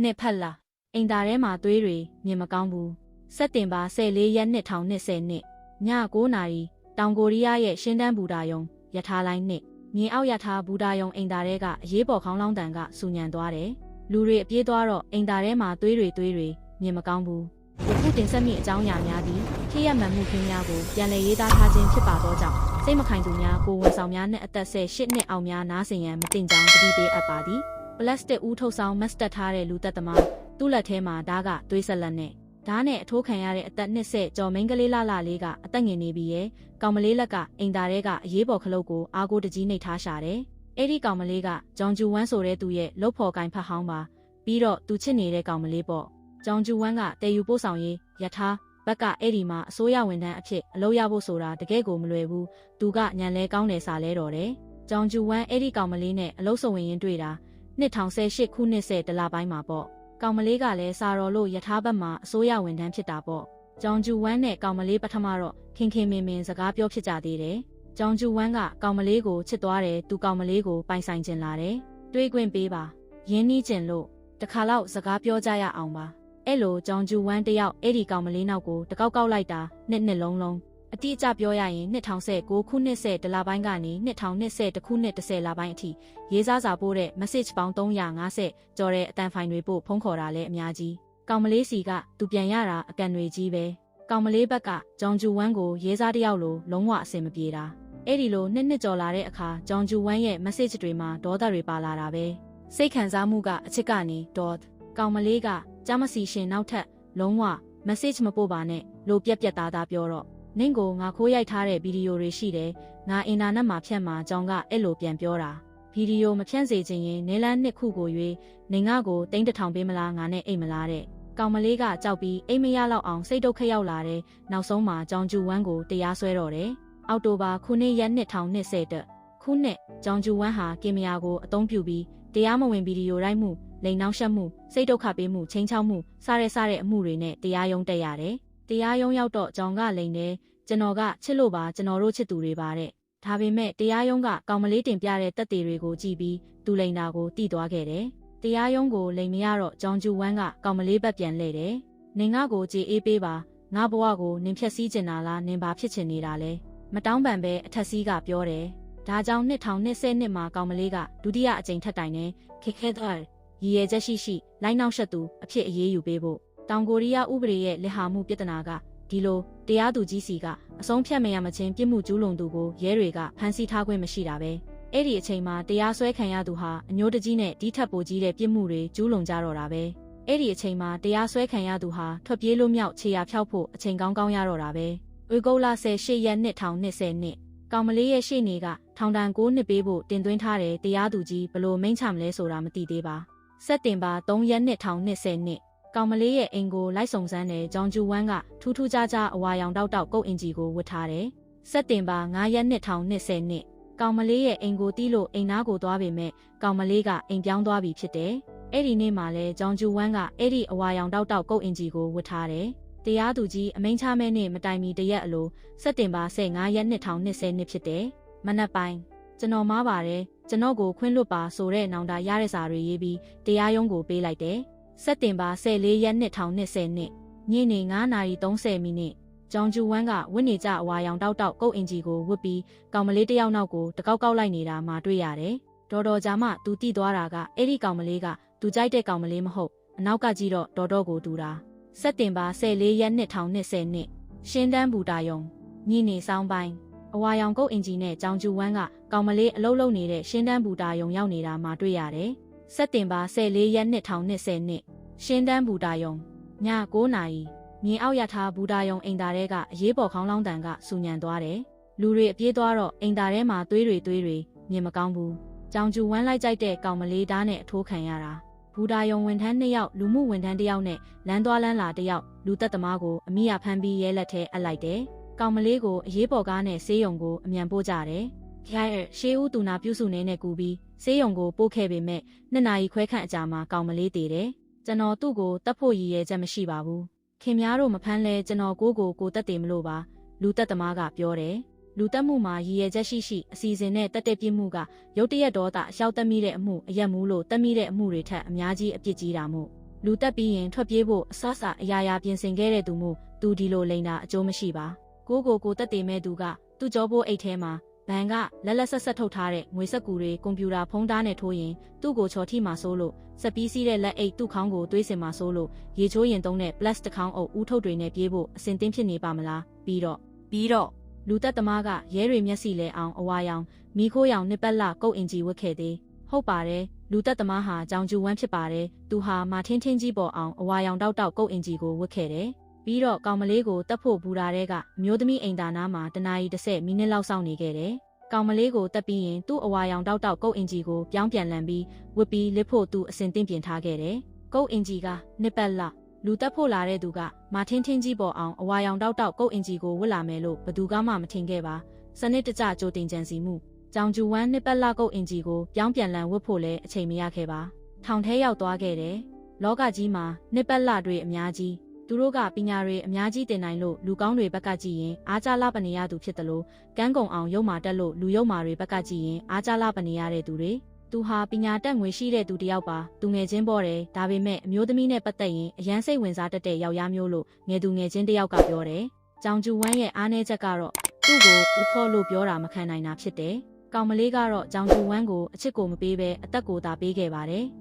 နှစ်ဖက်လာအိမ်သားထဲမှာသွေးတွေမြင်မကောင်းဘူးစက်တင်ဘာ14ရက်နှစ်ထောင်20နှစ်ည9နာရီတောင်ကိုရီးယားရဲ့ရှင်းတန်းဘူတာယုံယထာလိုင်းနှစ်မြေအောက်ယထာဘူတာယုံအိမ်သားထဲကအရေးပေါ်ခေါင်းလောင်းတန်ကစူညံသွားတယ်လူတွေအပြေးသွားတော့အိမ်သားထဲမှာသွေးတွေသွေးတွေမြင်မကောင်းဘူးယခုတင်ဆက်မိအကြောင်းအရာများသည်ဖြစ်ရမှန်မှုခင်းများကိုပြန်လည်ရေးသားထားခြင်းဖြစ်ပါသောကြောင့်စိတ်မခိုင်သူများကိုယ်ဝန်ဆောင်များနှင့်အသက်18နှစ်အောက်များနားဆင်ရန်မတင်ကြောင်းတတိပေးအပ်ပါသည်ပ လတ်စတစ်ဦးထုတ်ဆောင်မတ်စတက်ထားတဲ့လူသက်သမားသူ့လက်ထဲမှာဓားကသွေးဆက်လက်နဲ့ဓားနဲ့အထိုးခံရတဲ့အသက်20ကျော်မိန်းကလေးလှလှလေးကအသက်ငယ်နေပြီရဲ့ကောင်မလေးလက်ကအိမ်သားထဲကအရေးပေါ်ခလုတ်ကိုအာကိုတကြီးနှိပ်ထားရှာတယ်အဲ့ဒီကောင်မလေးကဂျောင်ဂျူဝမ်းဆိုတဲ့သူရဲ့လှုပ်ဖော်ကင်ဖတ်ဟောင်းပါပြီးတော့သူချစ်နေတဲ့ကောင်မလေးပေါ့ဂျောင်ဂျူဝမ်းကတည်ယူပို့ဆောင်ရေးယထာဘက်ကအဲ့ဒီမှာအစိုးရဝန်ထမ်းအဖြစ်အလုပ်ရဖို့ဆိုတာတကယ်ကိုမလွယ်ဘူးသူကညံလဲကောင်းတယ်စာလဲတော်တယ်ဂျောင်ဂျူဝမ်းအဲ့ဒီကောင်မလေးနဲ့အလုပ်ဆောင်ဝင်ရင်တွေ့တာ 2018ခုနှစ်ဆက်တလပိုင်းမှာပေါ့ကောင်မလေးကလည်းစာတော်လို့ယထာဘက်မှာအစိုးရဝန်ထမ်းဖြစ်တာပေါ့ဂျောင်ဂျူဝမ်းနဲ့ကောင်မလေးပထမတော့ခင်ခင်မင်မင်စကားပြောဖြစ်ကြသေးတယ်ဂျောင်ဂျူဝမ်းကကောင်မလေးကိုချစ်သွားတယ်သူကောင်မလေးကိုပိုင်ဆိုင်ကျင်လာတယ်တွေးခွင့်ပေးပါရင်းနှီးကျင်လို့တခါတော့စကားပြောကြရအောင်ပါအဲ့လိုကြောင်ကျူဝမ်းတယောက်အဲ့ဒီကောင်မလေးနောက်ကိုတကောက်ကောက်လိုက်တာနှစ်နှစ်လုံးလုံး အတိအကျပြောရရင်2019ခုနှစ်ဆက်ဒလပိုင်းကနေ2020ခုနှစ်10လပိုင်းအထိရေးစားစာပို့တဲ့ message ပေါင်း350ကျော်တဲ့အတန်ဖိုင်တွေပို့ဖုန်းခေါ်တာလည်းအများကြီးကောင်မလေးစီကသူပြန်ရတာအကန်တွေကြီးပဲကောင်မလေးဘက်ကဂျောင်ဂျူဝမ်းကိုရေးစားတယောက်လိုလုံးဝအဆင်မပြေတာအဲ့ဒီလိုနှစ်နှစ်ကျော်လာတဲ့အခါဂျောင်ဂျူဝမ်းရဲ့ message တွေမှာဒေါသတွေပါလာတာပဲစိတ်ခံစားမှုကအချစ်ကနေဒေါသကောင်မလေးကကြားမစီရှင်နောက်ထပ်လုံးဝ message မပို့ပါနဲ့လို့ပြက်ပြက်သားသားပြောတော့ နင့်ကိုငါခိုးရိုက်ထားတဲ့ဗီဒီယိုတွေရှိတယ်ငါအင်တာနက်မှာဖြတ်မှာကြောင်ကအဲ့လိုပြန်ပြောတာဗီဒီယိုမဖြန့်စေခြင်းရင်နေလန်းနှစ်ခုကို၍နေငါကိုတိန်းတထောင်ပေးမလားငါနဲ့အိတ်မလားတဲ့ကောင်မလေးကကြောက်ပြီးအိမ်မရလောက်အောင်စိတ်ဒုက္ခရောက်လာတဲ့နောက်ဆုံးမှာကြောင်ကျူဝမ်းကိုတရားစွဲတော့တယ်အောက်တိုဘာခုနှစ်ရက်နှစ်ထောင်နှစ်ဆယ်တက်ခုနှစ်ကြောင်ကျူဝမ်းဟာကင်မရာကိုအသုံးပြုပြီးတရားမဝင်ဗီဒီယိုရိုက်မှုလိန်နှောင်းရှက်မှုစိတ်ဒုက္ခပေးမှုချင်းချောက်မှုစတဲ့စတဲ့အမှုတွေနဲ့တရားရုံးတက်ရတယ်။တရားရုံးရောက်တော့ကြောင်ကလိန်တယ် ကျွန်တော်ကချစ်လို့ပါကျွန်တော်တို့ချစ်သူတွေပါတဲ့။ဒါပေမဲ့တရားရုံးကကောင်မလေးတင်ပြတဲ့တက်သေးတွေကိုကြည့်ပြီးသူလိန်တာကိုတိသွားခဲ့တယ်။တရားရုံးကိုလိန်မရတော့ကြောင်ကျူဝမ်းကကောင်မလေးဘက်ပြန်လှည့်တယ်။နင်ငါကိုကြည်အေးပေးပါငါဘဝကိုနင်ဖြက်စီးကျင်တာလားနင်ဘာဖြစ်ချင်နေတာလဲမတောင်းပန်ပဲအထက်စီးကပြောတယ်။ဒါကြောင့်2020နှစ်မှာကောင်မလေးကဒုတိယအကြိမ်ထပ်တိုင်နေခက်ခဲသွားရည်ရဲချက်ရှိရှိလိုက်နောက်ဆက်သူအဖြစ်အရေးယူပေးဖို့တောင်ကိုရီးယားဥပဒေရဲ့လက်ဟာမှုပြဿနာက ဒီလိုတရားသူကြီးစီကအဆုံးဖြတ်မရမချင်းပြစ်မှုကျူးလွန်သူကိုရဲတွေကဖမ်းဆီးထားခွင့်မရှိတာပဲအဲ့ဒီအချိန်မှာတရားစွဲခံရသူဟာအညိုးတကြီးနဲ့ဒီထက်ပိုကြီးတဲ့ပြစ်မှုတွေကျူးလွန်ကြတော့တာပဲအဲ့ဒီအချိန်မှာတရားစွဲခံရသူဟာထွက်ပြေးလို့မြောက်ခြေရာဖျောက်ဖို့အချိန်ကောင်းကောင်းရတော့တာပဲဝေကုလာ18ရက်နှစ်ထောင်20နှစ်ကောင်မလေးရဲ့ရှေ့နေကထောင်ဒဏ်9နှစ်ပေးဖို့တင်သွင်းထားတယ်တရားသူကြီးဘလို့မိန့်ချမလဲဆိုတာမသိသေးပါစက်တင်ဘာ3ရက်နှစ်ထောင်20နှစ် ကောင်မလေးရဲ့အိမ်ကိုလိုက်စုံစမ်းတဲ့ဂျောင်ဂျူဝမ်းကထူးထူးခြားခြားအဝါရောင်တောက်တောက်ကုတ်အင်ဂျီကိုဝတ်ထားတယ်။စက်တင်ဘာ9ရက်နှစ်ထောင်20နှစ်ကောင်မလေးရဲ့အိမ်ကိုတီးလို့အိမ်သားကိုသွားပေမဲ့ကောင်မလေးကအိမ်ပြောင်းသွားပြီဖြစ်တယ်။အဲ့ဒီနေ့မှာလဲဂျောင်ဂျူဝမ်းကအဲ့ဒီအဝါရောင်တောက်တောက်ကုတ်အင်ဂျီကိုဝတ်ထားတယ်။တရားသူကြီးအမိန့်ချမဲနဲ့မတိုင်မီတရက်အလိုစက်တင်ဘာ15ရက်နှစ်ထောင်20နှစ်ဖြစ်တယ်။မနက်ပိုင်းကျွန်တော်မားပါတယ်ကျွန်တော်ကိုခွင့်လွတ်ပါဆိုတဲ့နောင်တာရတဲ့စာတွေရေးပြီးတရားရုံးကိုပေးလိုက်တယ်။ စက်တင်ဘာ14ရက်နှစ်ထောင်20နှစ်ညနေ9:30မိနစ်ကျောင်းကျူဝမ်းကဝင့်နေကြအဝါရောင်တောက်တောက်ကုတ်အင်ဂျီကိုဝတ်ပြီးကောင်မလေးတယောက်နောက်ကိုတကောက်ကောက်လိုက်နေတာမှတွေ့ရတယ်။တော်တော်ကြာမှသူတိသွားတာကအဲ့ဒီကောင်မလေးကသူကြိုက်တဲ့ကောင်မလေးမဟုတ်အနောက်ကကြည့်တော့တော်တော်ကိုတူတာ။စက်တင်ဘာ14ရက်နှစ်ထောင်20နှစ်ရှင်းတန်းဘူတာယုံညနေဆောင်ပိုင်းအဝါရောင်ကုတ်အင်ဂျီနဲ့ကြောင်ကျူဝမ်းကကောင်မလေးအလုံးလုံးနေတဲ့ရှင်းတန်းဘူတာယုံရောက်နေတာမှတွေ့ရတယ်။ စက်တင်ဘာ14ရက်နှစ်ထောင်20နှစ်ရှင်းတန်းဘူတာယုံည9နာရီမြင်းအောက်ရထားဘူတာယုံအိမ်သားတဲကအရေးပေါ်ခေါင်းလောင်းတန်ကစူညံသွားတယ်။လူတွေအပြေးသွားတော့အိမ်သားထဲမှာသွေးတွေသွေးတွေမြင်မကောင်းဘူး။ကြောင်ကျူဝမ်းလိုက်ကြိုက်တဲ့ကောင်မလေးဓာတ်နဲ့အထိုးခံရတာ။ဘူတာယုံဝန်ထမ်းနှစ်ယောက်လူမှုဝန်ထမ်းတစ်ယောက်နဲ့လမ်းသွားလမ်းလာတစ်ယောက်လူသက်သမားကိုအမိရဖမ်းပြီးရဲလက်ထဲအပ်လိုက်တယ်။ကောင်မလေးကိုအရေးပေါ်ကားနဲ့ဆေးရုံကိုအမြန်ပို့ကြတယ်။ ခိုင်ရှေးဦးတူနာပြုစုနေနဲ့ကူပြီးဆေးရုံကိုပို့ခဲ့ပေမဲ့နှစ်နာရီခွဲခန့်အကြာမှာကောင်မလေးတည်တယ်။ကျွန်တော်သူ့ကိုတတ်ဖို့ရည်ရဲချက်မရှိပါဘူး။ခင်များတို့မဖမ်းလဲကျွန်တော်ကိုကိုကိုတက်တယ်မလို့ပါလူသက်သမားကပြောတယ်။လူတက်မှုမှာရည်ရဲချက်ရှိရှိအစီအစဉ်နဲ့တက်တဲ့ပြစ်မှုကရုတ်တရက်တော့တာအလျှောက်တက်မိတဲ့အမှုအရက်မှုလို့တက်မိတဲ့အမှုတွေထက်အများကြီးအပြစ်ကြီးတာမို့လူတက်ပြီးရင်ထွက်ပြေးဖို့အဆဆအရာရာပြင်ဆင်ခဲ့တဲ့သူမို့သူဒီလိုလိန်တာအကျိုးမရှိပါကိုကိုကိုတက်တည်မဲ့သူကသူ့ကြောဖို့အိတ်ထဲမှာ ဘန်ကလက်လက်ဆက်ဆက်ထုတ်ထားတဲ့ငွေဆက်ကူတွေကွန်ပျူတာဖုန်းသားနဲ့ထိုးရင်သူ့ကိုချော်ထိမှဆိုးလို့စက်ပီးစီးတဲ့လက်အိတ်သူ့ခေါင်းကိုတွေးစင်မှဆိုးလို့ရေချိုးရင်သုံးတဲ့ plastic ခေါင်းအုပ်ဦးထုတ်တွေနဲ့ပြေးဖို့အစင်သင်းဖြစ်နေပါမလားပြီးတော့ပြီးတော့လူသက်သမားကရဲတွေမျက်စိလဲအောင်အဝါရောင်မိခိုးရောင်နှစ်ပတ်လကုတ်အင်ဂျီဝတ်ခဲ့သေးဟုတ်ပါတယ်လူသက်သမားဟာကြောင်ကျူဝမ်းဖြစ်ပါတယ်သူဟာမာထင်းထင်းကြီးပေါ်အောင်အဝါရောင်တောက်တောက်ကုတ်အင်ဂျီကိုဝတ်ခဲ့တယ် ပြီးတော့ကောင်မလေးကိုတက်ဖို့ဘူတာတဲကအမျိုးသမီးအိမ်သာနာမှာတနာရီ30မိနစ်လောက်စောင့်နေခဲ့တယ်ကောင်မလေးကိုတက်ပြီးရင်သူ့အဝါရောင်တောက်တောက်ကုတ်အင်ဂျီကိုပြောင်းပြန်လန်ပြီးဝစ်ပြီးလစ်ဖို့သူအစင်သင့်ပြင်ထားခဲ့တယ်ကုတ်အင်ဂျီကနှစ်ပတ်လလူတက်ဖို့လာတဲ့သူကမာထင်းထင်းကြီးပေါ်အောင်အဝါရောင်တောက်တောက်ကုတ်အင်ဂျီကိုဝတ်လာမယ်လို့ဘသူကမှမထင်ခဲ့ပါစနစ်တကျကြိုတင်ကြံစီမှုကြောင်ကျူဝမ်းနှစ်ပတ်လကုတ်အင်ဂျီကိုပြောင်းပြန်လန်ဝတ်ဖို့လည်းအချိန်မရခဲ့ပါထောင်ထဲရောက်သွားခဲ့တယ်လောကကြီးမှာနှစ်ပတ်လတွေအများကြီး သူတို့ကပညာတွေအများကြီးတင်နိုင်လို့လူကောင်းတွေဘက်ကကြည့်ရင်အားကြလပနေရသူဖြစ်တယ်လို့ကန်းကုံအောင်ရုံမာတက်လို့လူရုံမာတွေဘက်ကကြည့်ရင်အားကြလပနေရတဲ့သူတွေသူဟာပညာတတ်ငွေရှိတဲ့သူတစ်ယောက်ပါသူငယ်ချင်းပေါ်တယ်ဒါပေမဲ့အမျိုးသမီးနဲ့ပတ်သက်ရင်အရန်စိတ်ဝင်စားတတ်တဲ့ယောက်ျားမျိုးလို့ငယ်သူငယ်ချင်းတစ်ယောက်ကပြောတယ်။ကြောင်ကျူဝမ်းရဲ့အားနည်းချက်ကတော့သူ့ကိုဦးခေါ်လို့ပြောတာမခံနိုင်တာဖြစ်တယ်။ကောင်မလေးကတော့ကြောင်ကျူဝမ်းကိုအချစ်ကိုမပေးဘဲအသက်ကိုသာပေးခဲ့ပါတယ်။